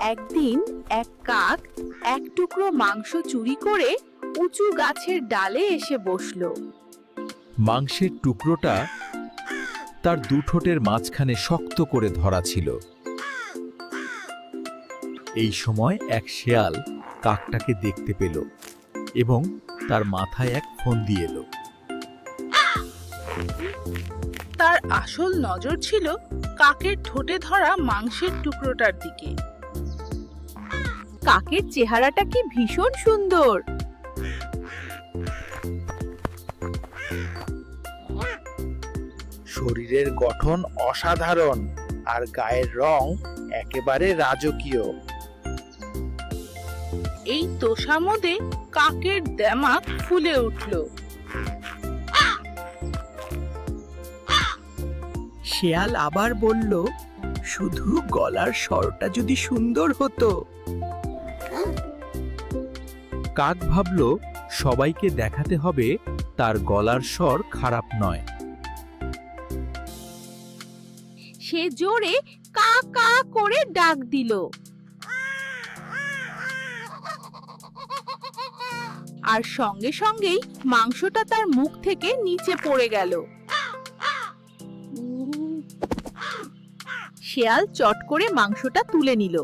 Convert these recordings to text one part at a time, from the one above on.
একদিন এক কাক এক টুকরো মাংস চুরি করে উঁচু গাছের ডালে এসে বসল। মাংসের টুকরোটা তার দুঠোঁটের মাঝখানে শক্ত করে ধরা ছিল। এই সময় এক শেয়াল কাকটাকে দেখতে পেল এবং তার মাথায় এক ফোন দিয়ে এলো। তার আসল নজর ছিল কাকের ঠোঁটে ধরা মাংসের টুকরোটার দিকে। কাকের চেহারাটা কি ভীষণ সুন্দর। শরীরের গঠন অসাধারণ আর গায়ের রং একেবারে রাজকীয়। এই তোষামোদে কাকের দেমাক ফুলে উঠল। শেয়াল আবার বলল শুধু গলার স্বরটা যদি সুন্দর হতো। কাক ভাবল, সবাইকে দেখাতে হবে তার গলার স্বর খারাপ নয়। সে জোরে কা কা করে ডাক দিল। আর সঙ্গে সঙ্গেই মাংসটা তার মুখ থেকে নিচে পড়ে গেল। শেয়াল চট করে মাংসটা তুলে নিল।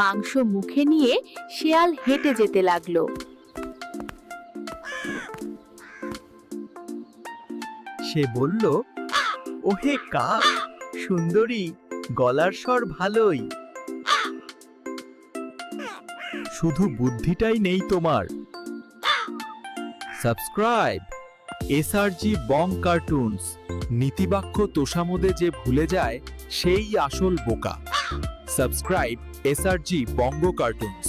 মাংস মুখে নিয়ে শেয়াল হেঁটে যেতে লাগল। সে বলল, ওহে কাক সুন্দরী, গলার স্বর ভালোই। শুধু বুদ্ধিটাই নেই তোমার। সাবস্ক্রাইব এসআরজি বং কার্টুনস নীতিবাক্য তোষামোদে যে ভুলে যায়, সেই আসল বোকা। সাবস্ক্রাইব এসআরজি বঙ্গ কার্টুনস